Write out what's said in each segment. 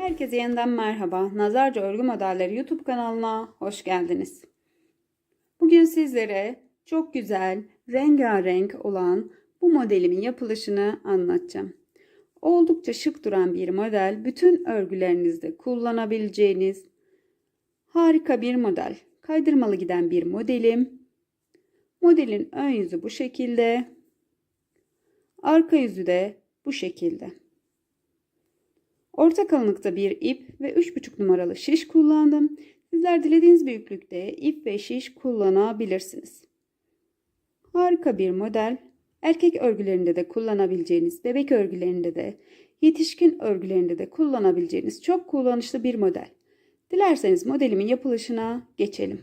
Herkese yeniden merhaba. Nazarca Örgü Modelleri YouTube kanalına hoş geldiniz. Bugün sizlere çok güzel, rengarenk olan bu modelimin yapılışını anlatacağım. Oldukça şık duran bir model. Bütün örgülerinizde kullanabileceğiniz harika bir model. Kaydırmalı giden bir modelim. Modelin ön yüzü bu şekilde. Arka yüzü de bu şekilde. Orta kalınlıkta bir ip ve 3,5 numaralı şiş kullandım. Sizler dilediğiniz büyüklükte ip ve şiş kullanabilirsiniz. Harika bir model. Erkek örgülerinde de kullanabileceğiniz, bebek örgülerinde de, yetişkin örgülerinde de kullanabileceğiniz çok kullanışlı bir model. Dilerseniz modelimin yapılışına geçelim.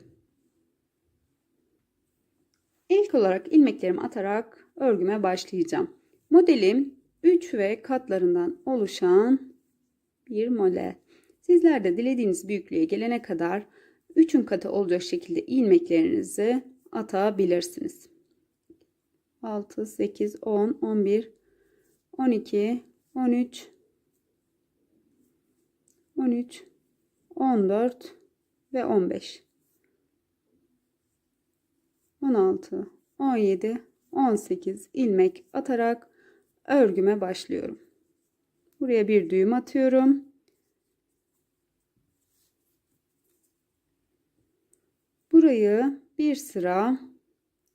İlk olarak ilmeklerimi atarak örgüme başlayacağım. Modelim 3 ve katlarından oluşan bir model. Sizler de dilediğiniz büyüklüğe gelene kadar 3'ün katı olacak şekilde ilmeklerinizi atabilirsiniz. 6, 8, 10, 11, 12, 13, 13, 14 ve 15. 16, 17, 18 ilmek atarak örgüme başlıyorum. Buraya bir düğüm atıyorum. Burayı bir sıra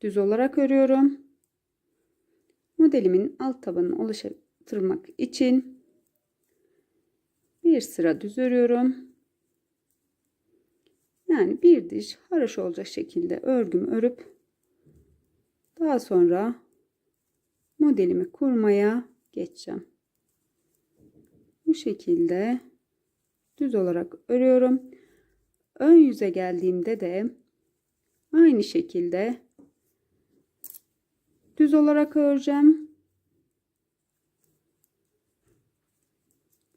düz olarak örüyorum. Modelimin alt tabanını oluşturmak için bir sıra düz örüyorum. Yani bir diş haroş olacak şekilde örgümü örüp daha sonra modelimi kurmaya geçeceğim. Bu şekilde düz olarak örüyorum. Ön yüze geldiğimde de aynı şekilde düz olarak öreceğim.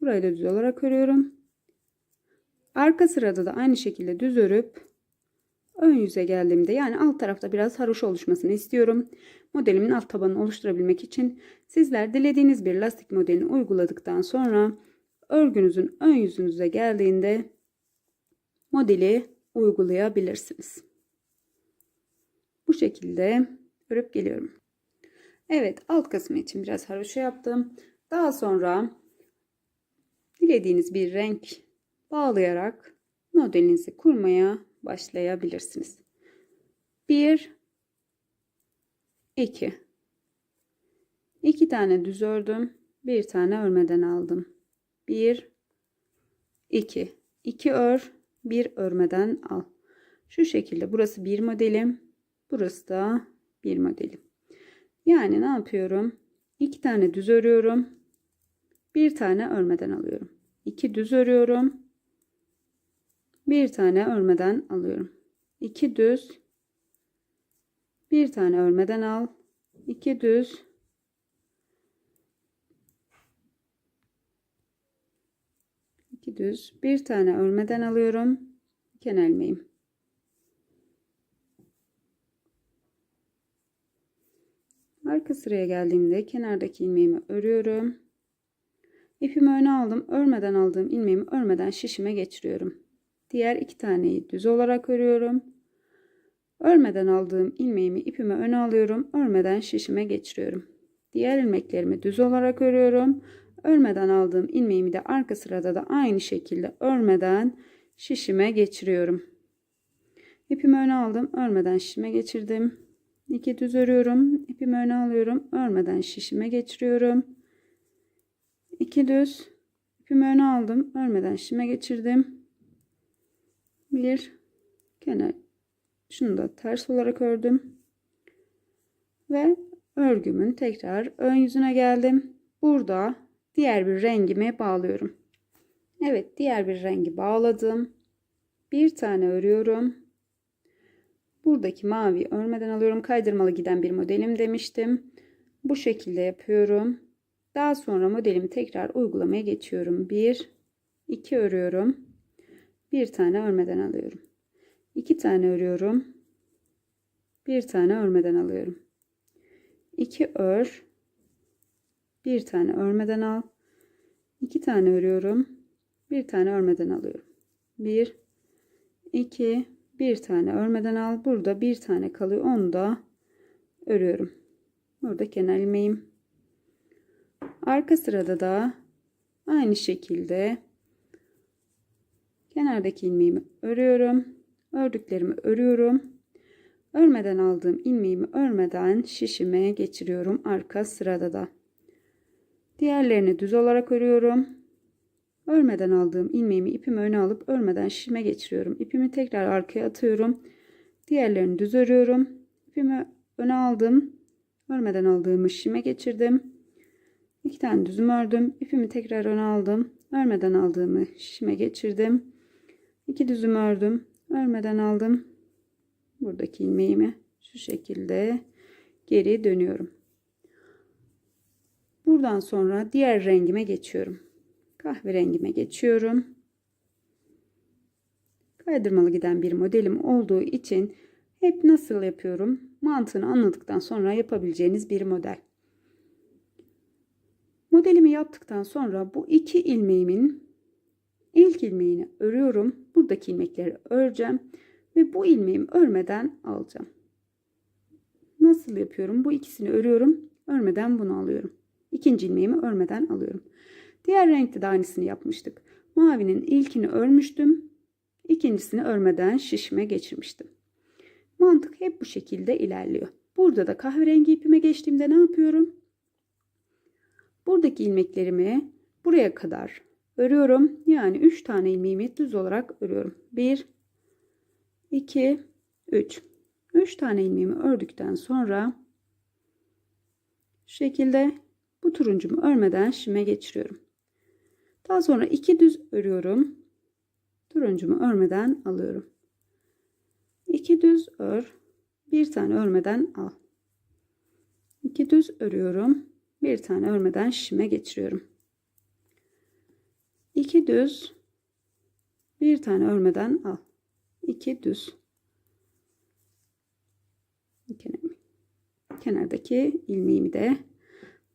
Burayı da düz olarak örüyorum. Arka sırada da aynı şekilde düz örüp ön yüze geldiğimde yani alt tarafta biraz haroş oluşmasını istiyorum. Modelimin alt tabanını oluşturabilmek için sizler dilediğiniz bir lastik modelini uyguladıktan sonra örgünüzün ön yüzünüze geldiğinde modeli uygulayabilirsiniz. Bu şekilde örüp geliyorum. Evet alt kısmı için biraz haroşa yaptım. Daha sonra dilediğiniz bir renk bağlayarak modelinizi kurmaya başlayabilirsiniz. 1 2 2 tane düz ördüm. Bir tane örmeden aldım. 1 2 2 ör, bir örmeden al. Şu şekilde burası bir modelim, burası da bir modelim. Yani ne yapıyorum? 2 tane düz örüyorum. Bir tane örmeden alıyorum. 2 düz örüyorum bir tane örmeden alıyorum. 2 düz bir tane örmeden al. 2 düz iki düz bir tane örmeden alıyorum. Kenar ilmeğim. Arka sıraya geldiğimde kenardaki ilmeğimi örüyorum. İpimi öne aldım. Örmeden aldığım ilmeğimi örmeden şişime geçiriyorum. Diğer iki taneyi düz olarak örüyorum. Örmeden aldığım ilmeğimi ipime öne alıyorum. Örmeden şişime geçiriyorum. Diğer ilmeklerimi düz olarak örüyorum. Örmeden aldığım ilmeğimi de arka sırada da aynı şekilde örmeden şişime geçiriyorum. İpimi öne aldım. Örmeden şişime geçirdim. İki düz örüyorum. İpimi öne alıyorum. Örmeden şişime geçiriyorum. İki düz. İpimi öne aldım. Örmeden şişime geçirdim bir kenar şunu da ters olarak ördüm. Ve örgümün tekrar ön yüzüne geldim. Burada diğer bir rengimi bağlıyorum. Evet diğer bir rengi bağladım. Bir tane örüyorum. Buradaki mavi örmeden alıyorum. Kaydırmalı giden bir modelim demiştim. Bu şekilde yapıyorum. Daha sonra modelimi tekrar uygulamaya geçiyorum. 1 2 örüyorum bir tane örmeden alıyorum. iki tane örüyorum. Bir tane örmeden alıyorum. İki ör. Bir tane örmeden al. iki tane örüyorum. Bir tane örmeden alıyorum. Bir, iki, bir tane örmeden al. Burada bir tane kalıyor. Onu da örüyorum. Burada kenar ilmeğim. Arka sırada da aynı şekilde kenardaki ilmeğimi örüyorum. Ördüklerimi örüyorum. Örmeden aldığım ilmeğimi örmeden şişime geçiriyorum arka sırada da. Diğerlerini düz olarak örüyorum. Örmeden aldığım ilmeğimi ipimi öne alıp örmeden şişime geçiriyorum. İpimi tekrar arkaya atıyorum. Diğerlerini düz örüyorum. İpimi öne aldım. Örmeden aldığımı şişime geçirdim. İki tane düzüm ördüm. İpimi tekrar öne aldım. Örmeden aldığımı şişime geçirdim. İki düzüm ördüm. Örmeden aldım. Buradaki ilmeğimi şu şekilde geri dönüyorum. Buradan sonra diğer rengime geçiyorum. Kahverengime geçiyorum. Kaydırmalı giden bir modelim olduğu için hep nasıl yapıyorum? Mantığını anladıktan sonra yapabileceğiniz bir model. Modelimi yaptıktan sonra bu iki ilmeğimin ilk ilmeğini örüyorum. Buradaki ilmekleri öreceğim ve bu ilmeğimi örmeden alacağım. Nasıl yapıyorum? Bu ikisini örüyorum. Örmeden bunu alıyorum. İkinci ilmeğimi örmeden alıyorum. Diğer renkte de aynısını yapmıştık. Mavinin ilkini örmüştüm. İkincisini örmeden şişime geçirmiştim. Mantık hep bu şekilde ilerliyor. Burada da kahverengi ipime geçtiğimde ne yapıyorum? Buradaki ilmeklerimi buraya kadar örüyorum. Yani 3 tane ilmeğimi düz olarak örüyorum. 1 2 3 3 tane ilmeğimi ördükten sonra şu şekilde bu turuncumu örmeden şime geçiriyorum. Daha sonra 2 düz örüyorum. Turuncumu örmeden alıyorum. 2 düz ör. Bir tane örmeden al. 2 düz örüyorum. Bir tane örmeden şişime geçiriyorum. 2 düz bir tane örmeden al. 2 düz. Kenardaki ilmeğimi de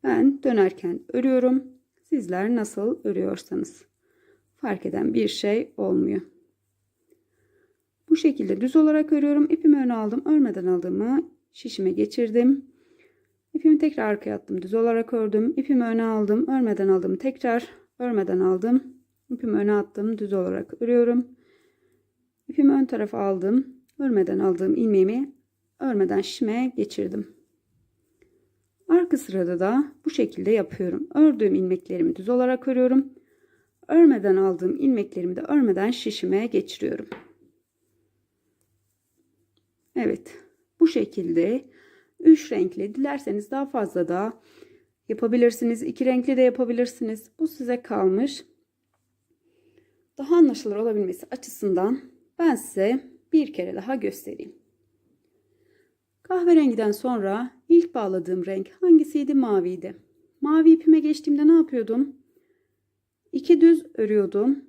ben dönerken örüyorum. Sizler nasıl örüyorsanız fark eden bir şey olmuyor. Bu şekilde düz olarak örüyorum. İpimi öne aldım. Örmeden aldığımı şişime geçirdim. İpimi tekrar arkaya attım. Düz olarak ördüm. İpimi öne aldım. Örmeden aldım. Tekrar örmeden aldım. İpimi öne attım. Düz olarak örüyorum. İpimi ön tarafa aldım. Örmeden aldığım ilmeğimi örmeden şişime geçirdim. Arka sırada da bu şekilde yapıyorum. Ördüğüm ilmeklerimi düz olarak örüyorum. Örmeden aldığım ilmeklerimi de örmeden şişime geçiriyorum. Evet. Bu şekilde 3 renkli dilerseniz daha fazla da yapabilirsiniz. 2 renkli de yapabilirsiniz. Bu size kalmış. Daha anlaşılır olabilmesi açısından ben size bir kere daha göstereyim. Kahverengiden sonra ilk bağladığım renk hangisiydi? Maviydi. Mavi ipime geçtiğimde ne yapıyordum? İki düz örüyordum.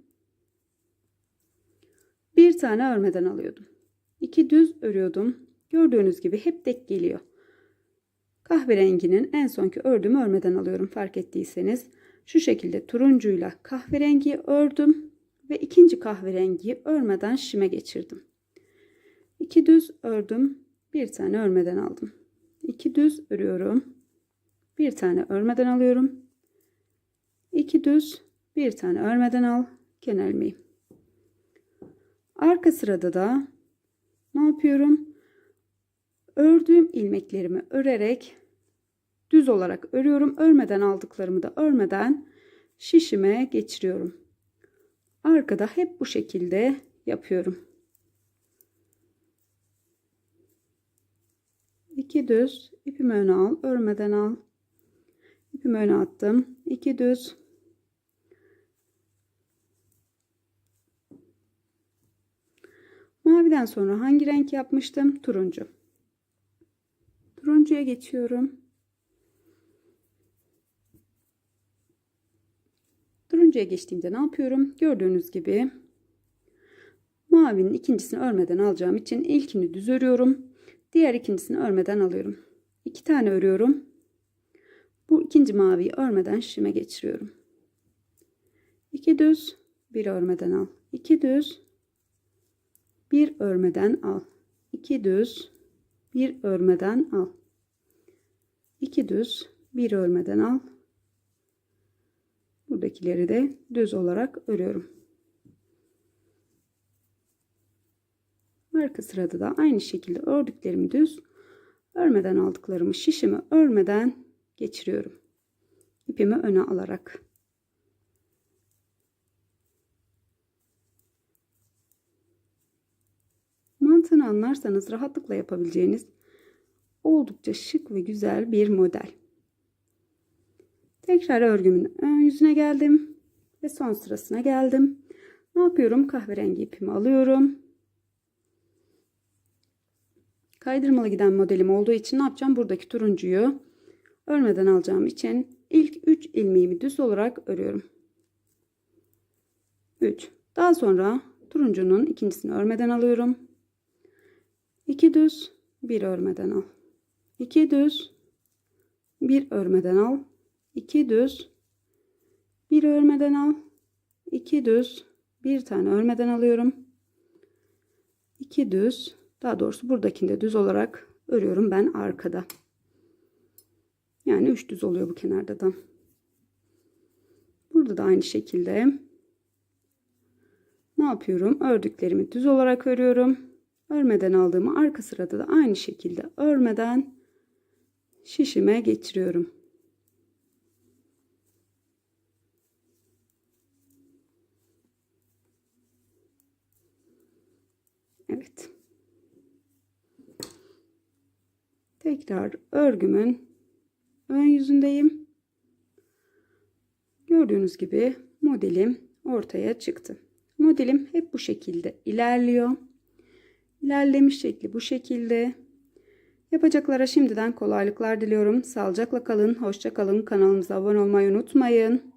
Bir tane örmeden alıyordum. İki düz örüyordum. Gördüğünüz gibi hep tek geliyor. Kahverenginin en sonki ördüğümü örmeden alıyorum fark ettiyseniz. Şu şekilde turuncuyla kahverengi ördüm ve ikinci kahverengiyi örmeden şime geçirdim. İki düz ördüm. Bir tane örmeden aldım. İki düz örüyorum. Bir tane örmeden alıyorum. İki düz bir tane örmeden al. Kenar ilmeği. Arka sırada da ne yapıyorum? Ördüğüm ilmeklerimi örerek düz olarak örüyorum. Örmeden aldıklarımı da örmeden şişime geçiriyorum. Arkada hep bu şekilde yapıyorum. 2 düz. İpimi öne al. Örmeden al. İpimi öne attım. 2 düz. Maviden sonra hangi renk yapmıştım? Turuncu. Turuncuya geçiyorum turuncuya geçtiğimde ne yapıyorum gördüğünüz gibi mavinin ikincisini örmeden alacağım için ilkini düz örüyorum Diğer ikincisini örmeden alıyorum. İki tane örüyorum. Bu ikinci maviyi örmeden şişime geçiriyorum. İki düz bir örmeden al. 2 düz bir örmeden al. 2 düz bir örmeden al. 2 düz bir örmeden al. Buradakileri de düz olarak örüyorum. Arka sırada da aynı şekilde ördüklerimi düz, örmeden aldıklarımı şişimi örmeden geçiriyorum. İpimi öne alarak. Mantığını anlarsanız rahatlıkla yapabileceğiniz oldukça şık ve güzel bir model. Tekrar örgümün ön yüzüne geldim ve son sırasına geldim. Ne yapıyorum? Kahverengi ipimi alıyorum. Kaydırmalı giden modelim olduğu için ne yapacağım? Buradaki turuncuyu örmeden alacağım için ilk 3 ilmeğimi düz olarak örüyorum. 3. Daha sonra turuncunun ikincisini örmeden alıyorum. 2 düz, 1 örmeden al. 2 düz, 1 örmeden al. 2 düz, 1 örmeden al. 2 düz, bir tane örmeden alıyorum. 2 düz, daha doğrusu buradakinde düz olarak örüyorum ben arkada. Yani 3 düz oluyor bu kenarda da. Burada da aynı şekilde ne yapıyorum? Ördüklerimi düz olarak örüyorum. Örmeden aldığımı arka sırada da aynı şekilde örmeden şişime geçiriyorum. Evet. Tekrar örgümün ön yüzündeyim. Gördüğünüz gibi modelim ortaya çıktı. Modelim hep bu şekilde ilerliyor. İlerlemiş şekli bu şekilde. Yapacaklara şimdiden kolaylıklar diliyorum. Sağlıcakla kalın, hoşça kalın. Kanalımıza abone olmayı unutmayın.